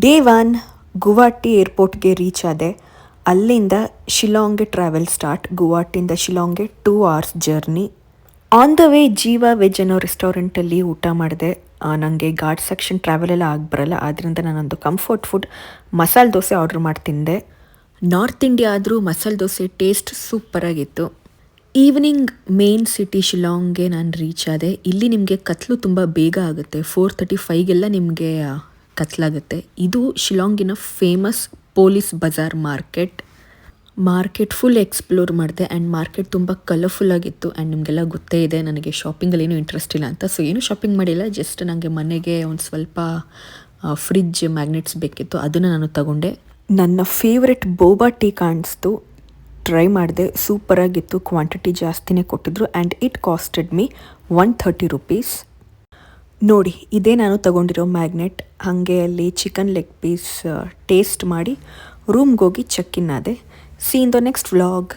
Day one Guwahati ಏರ್ಪೋರ್ಟ್ಗೆ reach ಆದೆ. ಅಲ್ಲಿಂದ ಶಿಲಾಂಗ್ಗೆ ಟ್ರಾವೆಲ್ ಸ್ಟಾರ್ಟ್ ಗುವಾಹಟಿಯಿಂದ ಶಿಲಾಂಗ್ಗೆ two hours journey on the way Jiva veg ಅನ್ನೋ ರೆಸ್ಟೋರೆಂಟಲ್ಲಿ ಊಟ ಮಾಡಿದೆ. ನನಗೆ ಘಾಟ್ ಸೆಕ್ಷನ್ ಟ್ರಾವೆಲ್ ಎಲ್ಲ ಆಗಬರಲ್ಲ ಆದ್ದರಿಂದ ನಾನೊಂದು comfort food masala dosa order ಮಾಡಿ ತಿಂದೆ. ನಾರ್ತ್ ಇಂಡಿಯಾ ಆದರೂ ಮಸಾಲೆ ದೋಸೆ ಟೇಸ್ಟ್ ಸೂಪರಾಗಿತ್ತು ಈವ್ನಿಂಗ್ ಮೇನ್ ಸಿಟಿ ಶಿಲಾಂಗ್ಗೆ ನಾನು ರೀಚ್ ಆದೆ. ಇಲ್ಲಿ ನಿಮಗೆ ಕತ್ಲು ತುಂಬ ಬೇಗ ಆಗುತ್ತೆ. ಫೋರ್ ತರ್ಟಿ ಫೈಗೆಲ್ಲ ನಿಮಗೆ ಕತ್ಲಾಗುತ್ತೆ. ಇದು ಶಿಲಾಂಗಿನ famous police Bazaar market. Market full explore ಮಾಡಿದೆ ಆ್ಯಂಡ್ ಮಾರ್ಕೆಟ್ ತುಂಬ ಕಲರ್ಫುಲ್ ಆಗಿತ್ತು ಆ್ಯಂಡ್ ನಿಮಗೆಲ್ಲ ಗೊತ್ತೇ ಇದೆ, ನನಗೆ ಶಾಪಿಂಗಲ್ಲಿ ಏನೂ ಇಂಟ್ರೆಸ್ಟ್ ಇಲ್ಲ ಅಂತ. ಸೊ ಏನೂ ಶಾಪಿಂಗ್ ಮಾಡಿಲ್ಲ ಜಸ್ಟ್ ನನಗೆ ಮನೆಗೆ ಒಂದು ಸ್ವಲ್ಪ ಫ್ರಿಜ್ ಮ್ಯಾಗ್ನೆಟ್ಸ್ ಬೇಕಿತ್ತು, ಅದನ್ನು ನಾನು ತಗೊಂಡೆ. ನನ್ನ ಫೇವ್ರೆಟ್ ಬೋಬಾ ಟೀ ಕಾಣಿಸ್ತು. ಟ್ರೈ ಮಾಡಿದೆ ಸೂಪರಾಗಿತ್ತು ಕ್ವಾಂಟಿಟಿ ಜಾಸ್ತಿನೇ ಕೊಟ್ಟಿದ್ರು and it costed me one thirty rupees ನೋಡಿ, ಇದೇ ನಾನು ತಗೊಂಡಿರೋ ಮ್ಯಾಗ್ನೆಟ್. ಹಾಗೆ ಅಲ್ಲಿ ಚಿಕನ್ ಲೆಗ್ ಪೀಸ್ ಟೇಸ್ಟ್ ಮಾಡಿ ರೂಮ್ಗೋಗಿ ಚೆಕ್ ಇನ್ ಆದೆ. See in the next vlog